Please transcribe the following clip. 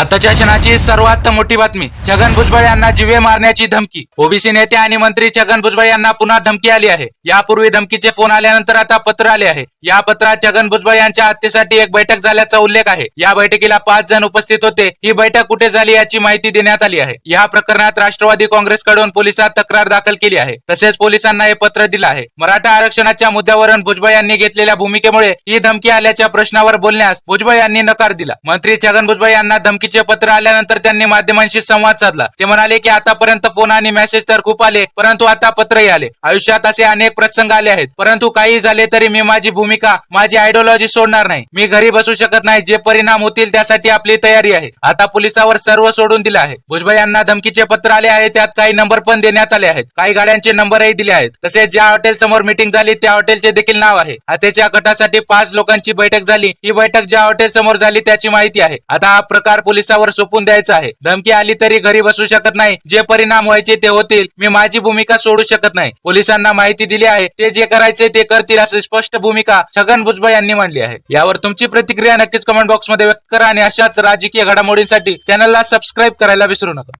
आताच्या क्षणाची सर्वात मोठी बातमी छगन भुजबळ यांना जीवे मारण्याची धमकी. ओबीसी नेते आणि मंत्री छगन भुजबळ यांना पुन्हा धमकी आली आहे. यापूर्वी धमकीचे फोन आल्यानंतर आता पत्र आले आहे. या पत्रात छगन भुजबळ यांच्या हत्येसाठी एक बैठक झाल्याचा उल्लेख आहे. या बैठकीला पाच जण उपस्थित होते. ही बैठक कुठे झाली याची माहिती देण्यात आली आहे. या प्रकरणात राष्ट्रवादी काँग्रेसकडून पोलिसात तक्रार दाखल केली आहे. तसेच पोलिसांना हे पत्र दिलं आहे. मराठा आरक्षणाच्या मुद्द्यावरून भुजबळ यांनी घेतलेल्या भूमिकेमुळे ही धमकी आल्याच्या प्रश्नावर बोलण्यास भुजबळ यांनी नकार दिला. मंत्री छगन भुजबळ यांना धमकी धमकीचे पत्र आल्यानंतर त्यांनी माध्यमांशी संवाद साधला. ते म्हणाले की आतापर्यंत फोन आणि मेसेज तर खूप आले परंतु आता पत्रही आले. आयुष्यात असे अनेक प्रसंग आले आहेत. परंतु काही झाले तरी मी माझी भूमिका माझी आयडिओलॉजी सोडणार नाही. मी घरी बसू शकत नाही. जे परिणाम होतील त्यासाठी आपली तयारी आहे. आता पोलिसावर सर्व सोडून दिले आहे. भुजबळ यांना धमकीचे पत्र आले आहे. त्यात काही नंबर पण देण्यात आले आहेत. काही गाड्यांचे नंबरही दिले आहेत. तसेच ज्या हॉटेल समोर मीटिंग झाली त्या हॉटेलचे देखील नाव आहे. हत्येच्या गटासाठी पाच लोकांची बैठक झाली. ही बैठक ज्या हॉटेल समोर झाली त्याची माहिती आहे. आता हा प्रकार पोलिसावर सोपून द्यायचं आहे. धमकी आली तरी घरी बसू शकत नाही. जे परिणाम व्हायचे ते होतील. मी माझी भूमिका सोडू शकत नाही. पोलिसांना माहिती दिली आहे. ते जे करायचे ते करतील अशी स्पष्ट भूमिका छगन भुजबळ यांनी मांडली आहे. यावर तुमची प्रतिक्रिया नक्कीच कमेंट बॉक्समध्ये व्यक्त करा आणि अशाच राजकीय घडामोडींसाठी चॅनलला सबस्क्राईब करायला विसरू नका.